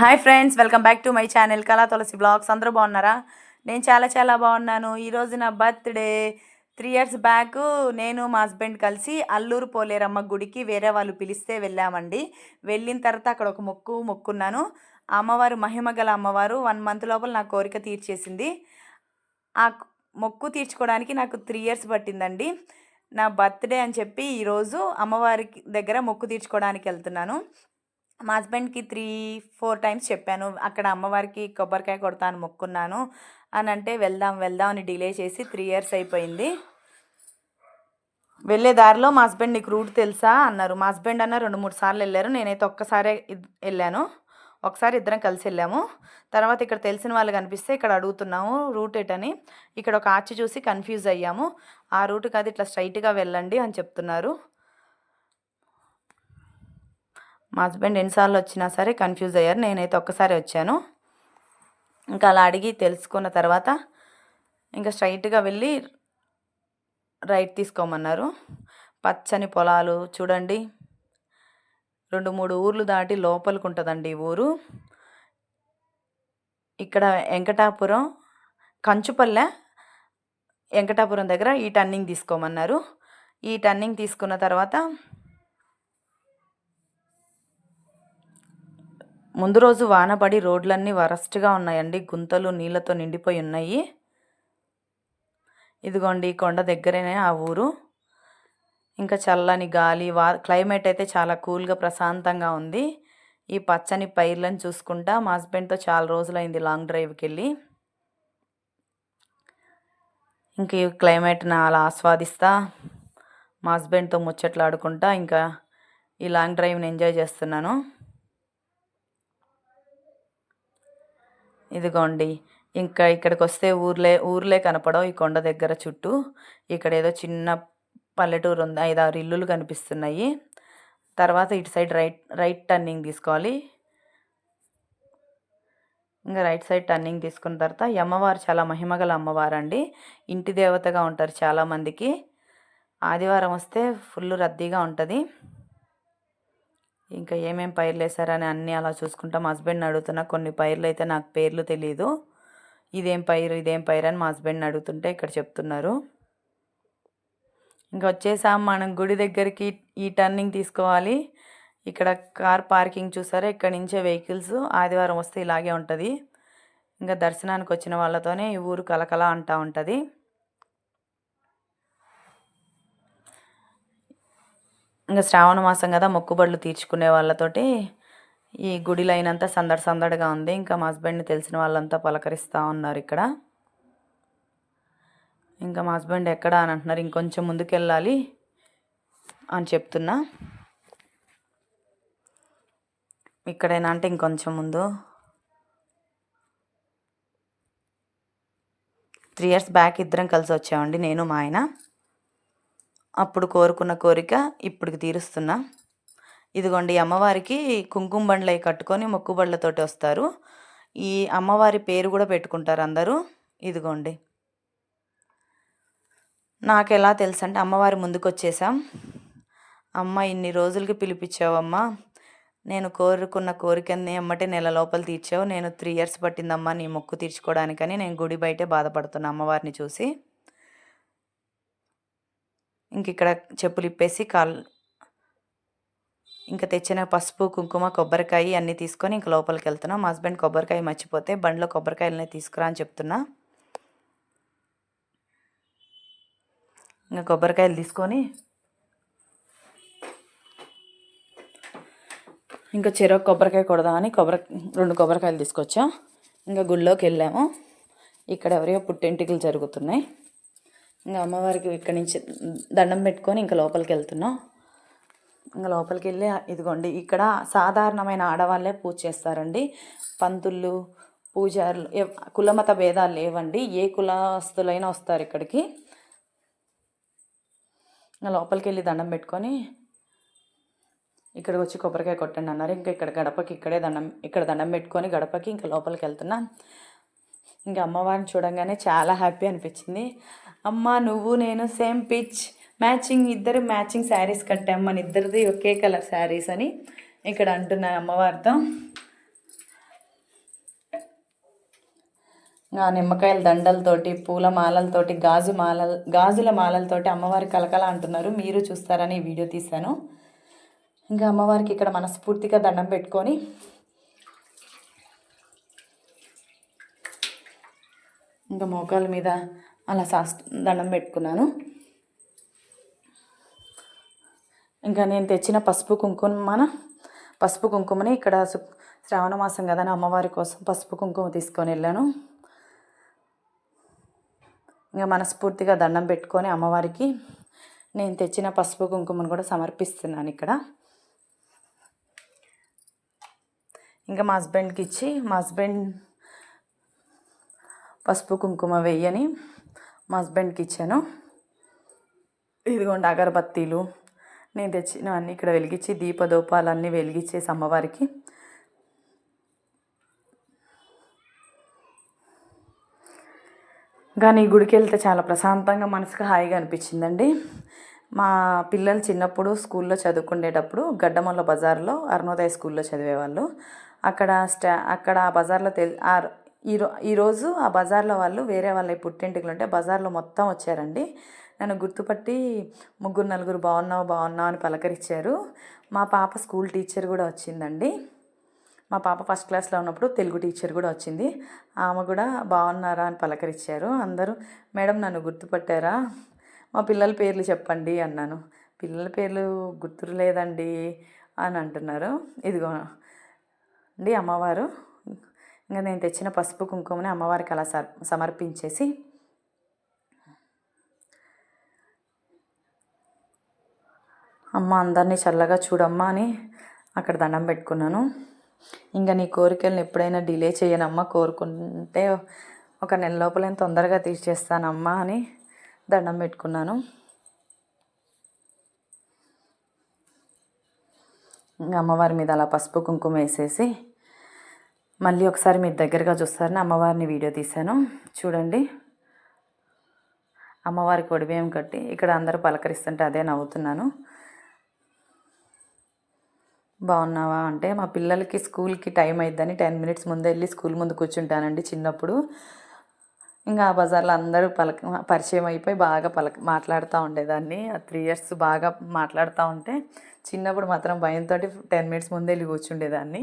Hi friends welcome back to my channel Kala Tulasi blogs. అందరూ బాగున్నారా? నేను చాలా చాలా బాగున్నాను. ఈరోజు నా బర్త్డే. త్రీ ఇయర్స్ బ్యాక్ నేను మా హస్బెండ్ కలిసి అల్లూరు పోలేరమ్మ గుడికి వేరే వాళ్ళు పిలిస్తే వెళ్ళామండి. వెళ్ళిన తర్వాత అక్కడ ఒక మొక్కు మొక్కున్నాను. అమ్మవారు మహిమ గల అమ్మవారు వన్ మంత్ లోపల నా కోరిక తీర్చేసింది. ఆ మొక్కు తీర్చుకోవడానికి నాకు త్రీ ఇయర్స్ పట్టిందండి. నా బర్త్డే అని చెప్పి ఈరోజు అమ్మవారికి దగ్గర మొక్కు తీర్చుకోవడానికి వెళ్తున్నాను. మా హస్బెండ్కి త్రీ ఫోర్ టైమ్స్ చెప్పాను. అక్కడ అమ్మవారికి కొబ్బరికాయ కొడతాను మొక్కున్నాను. అని అంటే వెళ్దాం వెళ్దాం అని డిలే చేసి త్రీ ఇయర్స్ అయిపోయింది. వెళ్ళే దారిలో మా హస్బెండ్ నీకు రూట్ తెలుసా? అన్నారు. మా హస్బెండ్ అన్న రెండు మూడు సార్లు వెళ్ళారు. నేనైతే ఒక్కసారే వెళ్ళాను. ఒకసారి ఇద్దరం కలిసి వెళ్ళాము. తర్వాత ఇక్కడ తెలిసిన వాళ్ళు కనిపిస్తే ఇక్కడ అడుగుతున్నాము రూట్ ఎటని ఇక్కడ ఒక ఆర్చి చూసి కన్ఫ్యూజ్ అయ్యాము. ఆ రూట్ కాదు ఇట్లా స్ట్రైట్గా వెళ్ళండి అని చెప్తున్నారు. మా హస్బెండ్ ఎన్నిసార్లు వచ్చినా సరే కన్ఫ్యూజ్ అయ్యారు. నేనైతే ఒక్కసారి వచ్చాను. ఇంకా అలా అడిగి తెలుసుకున్న తర్వాత ఇంకా స్ట్రైట్గా వెళ్ళి రైట్ తీసుకోమన్నారు. పచ్చని పొలాలు చూడండి. రెండు మూడు ఊర్లు దాటి లోపలికి ఉంటుందండి ఈ ఊరు. ఇక్కడ వెంకటాపురం కంచుపల్లె వెంకటాపురం దగ్గర ఈ టర్నింగ్ తీసుకోమన్నారు. ఈ టర్నింగ్ తీసుకున్న తర్వాత ముందు రోజు వానపడి రోడ్లన్నీ వరస్ట్గా ఉన్నాయండి. గుంతలు నీళ్ళతో నిండిపోయి ఉన్నాయి. ఇదిగోండి కొండ దగ్గరనే ఆ ఊరు. ఇంకా చల్లని గాలి వా క్లైమేట్ అయితే చాలా కూల్గా ప్రశాంతంగా ఉంది. ఈ పచ్చని పైర్లను చూసుకుంటా మా హస్బెండ్తో చాలా రోజులైంది లాంగ్ డ్రైవ్కి వెళ్ళి ఇంక ఈ క్లైమేట్ని అలా ఆస్వాదిస్తా మా హస్బెండ్తో ముచ్చట్లాడుకుంటా ఇంకా ఈ లాంగ్ డ్రైవ్ని ఎంజాయ్ చేస్తున్నాను. ఇదిగోండి ఇంకా ఇక్కడికి వస్తే ఊర్లే ఊర్లే కనపడవు ఈ కొండ దగ్గర చుట్టూ. ఇక్కడ ఏదో చిన్న పల్లెటూరు ఉంది ఐదారు ఇల్లులు కనిపిస్తున్నాయి. తర్వాత ఇటు సైడ్ రైట్ రైట్ టర్నింగ్ తీసుకోవాలి. ఇంకా రైట్ సైడ్ టర్నింగ్ తీసుకున్న తర్వాత ఈ అమ్మవారు చాలా మహిమగల అమ్మవారు అండి ఇంటి దేవతగా ఉంటారు చాలామందికి. ఆదివారం వస్తే ఫుల్ రద్దీగా ఉంటుంది. ఇంకా ఏమేం పైర్లు వేసారని అన్నీ అలా చూసుకుంటా. మా హస్బెండ్ని అడుగుతున్నా కొన్ని పైర్లు అయితే నాకు పేర్లు తెలియదు ఇదేం పైరు ఇదేం పైరు అని మా హస్బెండ్ని అడుగుతుంటే ఇక్కడ చెప్తున్నారు. ఇంకా వచ్చేసాం మనం గుడి దగ్గరికి ఈ టర్నింగ్ తీసుకోవాలి. ఇక్కడ కార్ పార్కింగ్ చూసారా? ఇక్కడ నుంచే వెహికల్స్ ఆదివారం వస్తే ఇలాగే ఉంటుంది. ఇంకా దర్శనానికి వచ్చిన వాళ్ళతోనే ఈ ఊరు కలకల అంటూ ఉంటుంది. ఇంకా శ్రావణ మాసం కదా మొక్కుబడులు తీర్చుకునే వాళ్ళతోటి ఈ గుడి లైన్ అంతా సందడి సందడిగా ఉంది. ఇంకా మా హస్బెండ్ని తెలిసిన వాళ్ళంతా పలకరిస్తూ ఉన్నారు ఇక్కడ. ఇంకా మా హస్బెండ్ ఎక్కడ అని అంటున్నారు ఇంకొంచెం ముందుకెళ్ళాలి అని చెప్తున్నా. ఇక్కడైనా అంటే ఇంకొంచెం ముందు. త్రీ ఇయర్స్ బ్యాక్ ఇద్దరం కలిసి వచ్చామండి నేను మా ఆయన. అప్పుడు కోరుకున్న కోరిక ఇప్పటికి తీరుస్తున్నా. ఇదిగోండి అమ్మవారికి కుంకుమ బండ్లు అవి కట్టుకొని మొక్కుబళ్ళతోటి వస్తారు. ఈ అమ్మవారి పేరు కూడా పెట్టుకుంటారు అందరూ. ఇదిగోండి. నాకు ఎలా తెలుసు అంటే అమ్మవారి ముందుకు వచ్చేసాం అమ్మ ఇన్ని రోజులకి పిలిపించావమ్మా. నేను కోరుకున్న కోరికని అమ్మటే నెల లోపల తీర్చావు. నేను త్రీ ఇయర్స్ పట్టిందమ్మా నీ మొక్కు తీర్చుకోవడానికని. నేను గుడి బయటే బాధపడుతున్నా అమ్మవారిని చూసి. ఇంక ఇక్కడ చెప్పులు ఇప్పేసి కాల్ ఇంకా తెచ్చిన పసుపు కుంకుమ కొబ్బరికాయ అన్నీ తీసుకొని ఇంక లోపలికి వెళ్తున్నాం మా హస్బెండ్ కొబ్బరికాయ మర్చిపోతే బండిలో కొబ్బరికాయలనే తీసుకురా అని చెప్తున్నా. ఇంకా కొబ్బరికాయలు తీసుకొని ఇంకా చెరో కొబ్బరికాయ కొడదామని కొబ్బరి రెండు కొబ్బరికాయలు తీసుకొచ్చా. ఇంకా గుళ్ళోకి వెళ్ళాము ఇక్కడ ఎవరియో పుట్టింటికలు జరుగుతున్నాయి. ఇంకా అమ్మవారికి ఇక్కడి నుంచి దండం పెట్టుకొని ఇంకా లోపలికి వెళ్తున్నాం. ఇంకా లోపలికి వెళ్ళి ఇదిగోండి ఇక్కడ సాధారణమైన ఆడవాళ్ళే పూజ చేస్తారండి. పంతుళ్ళు పూజారులు కులమత భేదాలు లేవండి. ఏ కులస్తులైనా వస్తారు ఇక్కడికి. ఇంకా లోపలికి వెళ్ళి దండం పెట్టుకొని ఇక్కడికి వచ్చి కొబ్బరికాయ కొట్టండి అన్నారు. ఇంకా ఇక్కడ గడపకి ఇక్కడే దండం ఇక్కడ దండం పెట్టుకొని గడపకి ఇంకా లోపలికి వెళ్తున్నా. ఇంకా అమ్మవారిని చూడంగానే చాలా హ్యాపీ అనిపించింది. అమ్మ నువ్వు నేను సేమ్ పిచ్. మ్యాచింగ్ ఇద్దరు మ్యాచింగ్ శారీస్ కట్టాం. మన ఇద్దరిది ఒకే కలర్ శారీస్ అని ఇక్కడ అంటున్నాను అమ్మవారితో. ఆ నిమ్మకాయల దండలతోటి పూల మాలలతోటి గాజు మాలల గాజుల మాలలతోటి అమ్మవారి కలకల అంటున్నారు. మీరు చూస్తారని వీడియో తీశాను. ఇంకా అమ్మవారికి ఇక్కడ మనస్ఫూర్తిగా దండం పెట్టుకొని ఇంకా మోకాల మీద అలా సాస్ దండం పెట్టుకున్నాను. ఇంకా నేను తెచ్చిన పసుపు కుంకుమ పసుపు కుంకుమని ఇక్కడ శ్రావణ మాసం కదా అని అమ్మవారి కోసం పసుపు కుంకుమ తీసుకొని వెళ్ళాను. ఇంకా మనస్ఫూర్తిగా దండం పెట్టుకొని అమ్మవారికి నేను తెచ్చిన పసుపు కుంకుమను కూడా సమర్పిస్తున్నాను ఇక్కడ. ఇంకా మా హస్బెండ్కి ఇచ్చి మా హస్బెండ్ పసుపు కుంకుమ వెయ్యని మా హస్బెండ్కి ఇచ్చాను. ఇదిగోండి అగరబత్తీలు. నేను తెచ్చినవన్నీ ఇక్కడ వెలిగించి దీపదూపాలన్నీ వెలిగించేసి అమ్మవారికి. కానీ ఈ గుడికి వెళ్తే చాలా ప్రశాంతంగా మనసుకు హాయిగా అనిపించిందండి. మా పిల్లలు చిన్నప్పుడు స్కూల్లో చదువుకునేటప్పుడు గడ్డమల్ల బజార్లో అరుణోదయ స్కూల్లో చదివేవాళ్ళు. అక్కడ స్టా అక్కడ ఆ బజార్లో తెల్ ఈరో ఈరోజు ఆ బజార్లో వాళ్ళు వేరే వాళ్ళ పుట్టింటికి ఉంటే బజార్లో మొత్తం వచ్చారండి. నన్ను గుర్తుపట్టి ముగ్గురు నలుగురు బాగున్నావు బాగున్నావు అని పలకరించారు. మా పాప స్కూల్ టీచర్ కూడా వచ్చిందండి. మా పాప ఫస్ట్ క్లాస్లో ఉన్నప్పుడు తెలుగు టీచర్ కూడా వచ్చింది. ఆమె కూడా బాగున్నారా అని పలకరించారు. అందరూ మేడం నన్ను గుర్తుపట్టారా? మా పిల్లల పేర్లు చెప్పండి అన్నాను. పిల్లల పేర్లు గుర్తులేదండి అని అంటున్నారు. ఇదిగో అండి అమ్మవారు. ఇంకా నేను తెచ్చిన పసుపు కుంకుమని అమ్మవారికి అలా సర్ సమర్పించేసి అమ్మ అందరినీ చల్లగా చూడమ్మా అని అక్కడ దండం పెట్టుకున్నాను. ఇంకా నీ కోరికలను ఎప్పుడైనా డిలే చేయనమ్మా కోరుకుంటే ఒక నెల లోపల నేను తొందరగా తీర్చేస్తానమ్మా అని దండం పెట్టుకున్నాను. ఇంకా అమ్మవారి మీద అలా పసుపు కుంకుమ వేసేసి మళ్ళీ ఒకసారి మీరు దగ్గరగా చూస్తారని అమ్మవారిని వీడియో తీశాను. చూడండి. అమ్మవారికి ఒడిబియ్యం కట్టి ఇక్కడ అందరూ పలకరిస్తుంటే అదే నవ్వుతున్నాను. బాగున్నావా అంటే మా పిల్లలకి స్కూల్కి టైం అయిద్దని టెన్ మినిట్స్ ముందే వెళ్ళి స్కూల్ ముందు కూర్చుంటానండి చిన్నప్పుడు. ఇంకా ఆ బజార్లో అందరూ పలక పరిచయం అయిపోయి బాగా పలక మాట్లాడుతూ ఉండేదాన్ని. ఆ త్రీ ఇయర్స్ బాగా మాట్లాడుతూ ఉంటే చిన్నప్పుడు మాత్రం భయంతో టెన్ మినిట్స్ ముందే వెళ్ళి కూర్చుండేదాన్ని.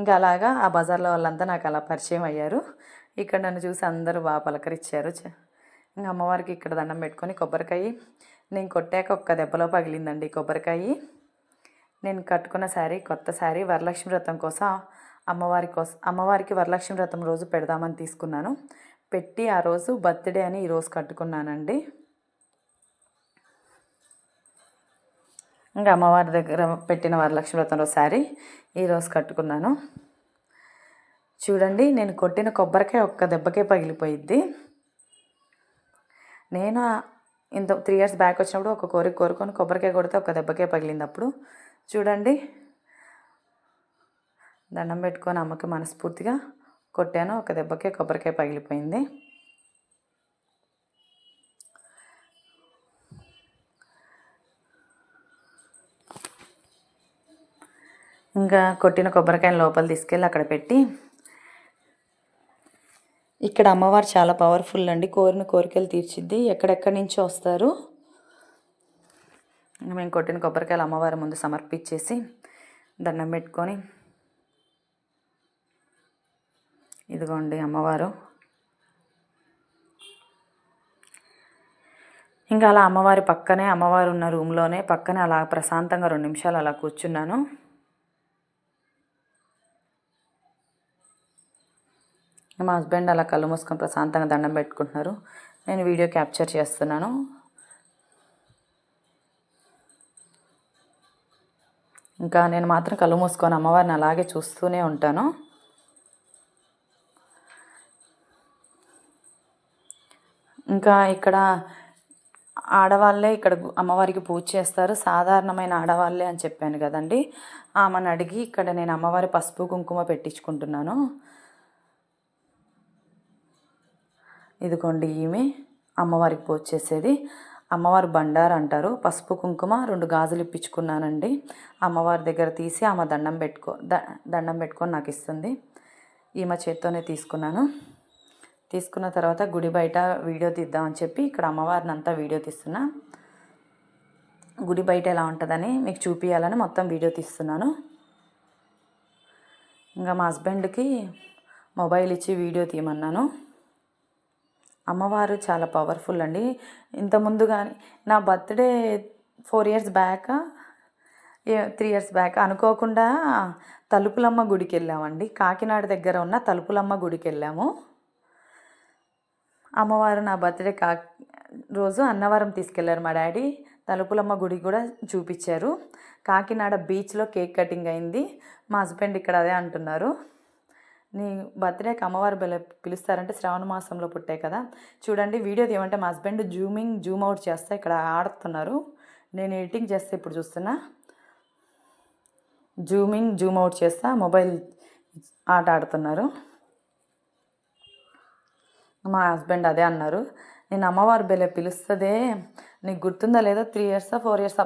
ఇంకా అలాగా ఆ బజార్లో వాళ్ళంతా నాకు అలా పరిచయం అయ్యారు. ఇక్కడ నన్ను చూసి అందరూ బాగా పలకరించారు. చ- ఇంకా అమ్మవారికి ఇక్కడ దండం పెట్టుకొని కొబ్బరికాయ నేను కొట్టాక ఒక్క దెబ్బలో పగిలిందండి కొబ్బరికాయ. నేను కట్టుకున్న శారీ కొత్త శారీ వరలక్ష్మి వ్రతం కోసం అమ్మవారి కోసం అమ్మవారికి వరలక్ష్మి వ్రతం రోజు పెడదామని తీసుకున్నాను. పెట్టి ఆ రోజు బర్త్డే అని ఈరోజు కట్టుకున్నానండి. ఇంకా అమ్మవారి దగ్గర పెట్టిన వరలక్ష్మి వ్రతం శారీ ఈరోజు కట్టుకున్నాను. చూడండి నేను కొట్టిన కొబ్బరికాయ ఒక్క దెబ్బకే పగిలిపోయిద్ది. నేను ఇంత త్రీ ఇయర్స్ బ్యాక్ వచ్చినప్పుడు ఒక కోరిక కోరుకొని కొబ్బరికాయ కొడితే ఒక దెబ్బకే పగిలింది అప్పుడు. చూడండి దండం పెట్టుకొని అమ్మకి మనస్ఫూర్తిగా కొట్టాను. ఒక దెబ్బకే కొబ్బరికాయ పగిలిపోయింది. ఇంకా కొట్టిన కొబ్బరికాయని లోపల తీసుకెళ్ళి అక్కడ పెట్టి ఇక్కడ అమ్మవారు చాలా పవర్ఫుల్ అండి. కోరిన కోరికలు తీర్చిద్ది. ఎక్కడెక్కడి నుంచి వస్తారు? మేము కొట్టిన కొబ్బరికాయలు అమ్మవారి ముందు సమర్పించేసి దండం పెట్టుకొని ఇదిగోండి అమ్మవారు. ఇంకా అలా అమ్మవారి పక్కనే అమ్మవారు ఉన్న రూమ్లోనే పక్కనే అలా ప్రశాంతంగా రెండు నిమిషాలు అలా కూర్చున్నాను. మా హస్బెండ్ అలా కళ్ళు మూసుకొని ప్రశాంతంగా దండం పెట్టుకుంటున్నారు. నేను వీడియో క్యాప్చర్ చేస్తున్నాను. ఇంకా నేను మాత్రం కళ్ళు మూసుకొని అమ్మవారిని అలాగే చూస్తూనే ఉంటాను. ఇంకా ఇక్కడ ఆడవాళ్ళే ఇక్కడ అమ్మవారికి పూజ చేస్తారు. సాధారణమైన ఆడవాళ్ళే అని చెప్పాను కదండి. ఆమెను అడిగి ఇక్కడ నేను అమ్మవారి పసుపు కుంకుమ పెట్టించుకుంటున్నాను. ఇదిగోండి ఈమె అమ్మవారికి పూజ చేసేది. అమ్మవారు బండారు అంటారు. పసుపు కుంకుమ రెండు గాజులు ఇప్పించుకున్నానండి. అమ్మవారి దగ్గర తీసి ఆమె దండం పెట్టుకో ద దండం పెట్టుకొని నాకు ఇస్తుంది. ఈమె చేత్తోనే తీసుకున్నాను. తీసుకున్న తర్వాత గుడి బయట వీడియో తీద్దామని చెప్పి ఇక్కడ అమ్మవారిని అంతా వీడియో తీస్తున్నా. గుడి బయట ఎలా ఉంటుందని మీకు చూపించాలని మొత్తం వీడియో తీస్తున్నాను. ఇంకా మా హస్బెండ్కి మొబైల్ ఇచ్చి వీడియో తీయమన్నాను. అమ్మవారు చాలా పవర్ఫుల్ అండి. ఇంతకుముందు కానీ నా birthday four years back three years back అనుకోకుండా తలుపులమ్మ గుడికి వెళ్ళామండి. కాకినాడ దగ్గర ఉన్న తలుపులమ్మ గుడికి వెళ్ళాము. అమ్మవారు నా బర్త్డే కా రోజు అన్నవరం తీసుకెళ్ళారు మా డాడీ. తలుపులమ్మ గుడి కూడా చూపించారు. కాకినాడ బీచ్లో కేక్ కటింగ్ అయింది. మా హస్బెండ్ ఇక్కడ అదే అంటున్నారు. నీ బర్త్డేకి అమ్మవారు పిల పిలుస్తారంటే శ్రావణ మాసంలో పుట్టాయి కదా. చూడండి వీడియో ఏమంటే మా హస్బెండ్ జూమింగ్ జూమ్ అవుట్ చేస్తే ఇక్కడ ఆడుతున్నారు. నేను ఎడిటింగ్ చేస్తే ఇప్పుడు చూస్తున్నా. జూమింగ్ జూమ్ అవుట్ చేస్తా మొబైల్ ఆట ఆడుతున్నారు. మా హస్బెండ్ అదే అన్నారు. నేను అమ్మవారు బెలే పిలుస్తుందే నీకు గుర్తుందా లేదా త్రీ ఇయర్స్ ఫోర్ ఇయర్స్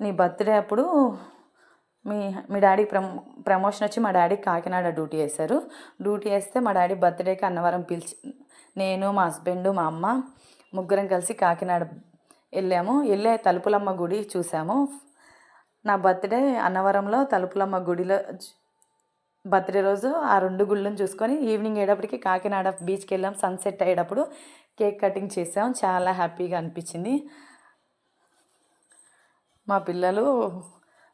నీ బర్త్డే అప్పుడు మీ మీ డాడీ ప్రమో ప్రమోషన్ వచ్చి మా డాడీ కాకినాడ డ్యూటీ వేశారు డ్యూటీ వేస్తే మా డాడీ బర్త్డేకి అన్నవరం పిలిచి నేను మా హస్బెండ్ మా అమ్మ ముగ్గురం కలిసి కాకినాడ వెళ్ళాము. వెళ్ళే తలుపులమ్మ గుడి చూసాము. నా బర్త్డే అన్నవరంలో తలుపులమ్మ గుడిలో బర్త్డే రోజు ఆ రెండు గుళ్ళను చూసుకొని ఈవినింగ్ అయ్యేటప్పటికి కాకినాడ బీచ్కి వెళ్ళాం. సన్సెట్ అయ్యేటప్పుడు కేక్ కటింగ్ చేసాం. చాలా హ్యాపీగా అనిపించింది. మా పిల్లలు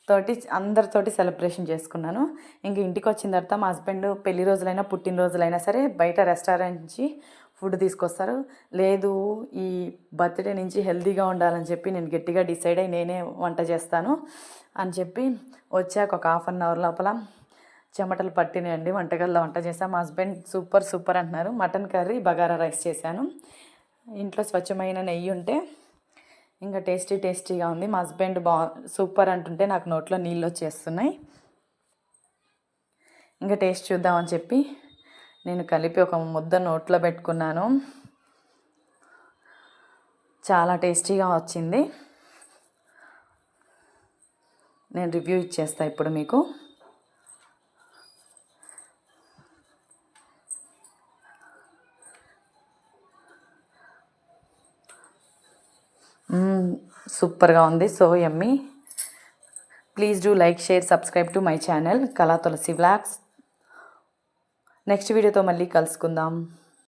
తోటి అందరితోటి సెలబ్రేషన్ చేసుకున్నాను. ఇంక ఇంటికి వచ్చిన తర్వాత మా హస్బెండ్ పెళ్ళి రోజులైనా పుట్టినరోజులైనా సరే బయట రెస్టారెంట్ నుంచి ఫుడ్ తీసుకొస్తారు. లేదు ఈ బర్త్డే నుంచి హెల్తీగా ఉండాలని చెప్పి నేను గట్టిగా డిసైడ్ అయ్యి నేనే వంట చేస్తాను అని చెప్పి వచ్చాక ఒక హాఫ్ అన్ అవర్ లోపల చెమటలు పట్టినాయండి. వంటగదిలో వంట చేశాను. మా హస్బెండ్ సూపర్ సూపర్ అంటున్నారు. మటన్ కర్రీ బగారా రైస్ చేశాను. ఇంట్లో స్వచ్ఛమైన నెయ్యి ఉంటే ఇంకా టేస్టీ టేస్టీగా ఉంది. మా హస్బెండ్ బా సూపర్ అంటుంటే నాకు నోట్లో నీళ్ళు వచ్చేస్తున్నాయి. ఇంకా టేస్ట్ చూద్దామని చెప్పి నేను కలిపి ఒక ముద్ద నోట్లో పెట్టుకున్నాను. చాలా టేస్టీగా వచ్చింది. నేను రివ్యూ ఇచ్చేస్తా ఇప్పుడు మీకు. సూపర్గా ఉంది. So yummy please do like share subscribe to my channel Kala Tulasi vlogs next వీడియోతో మళ్ళీ కలుసుకుందాం.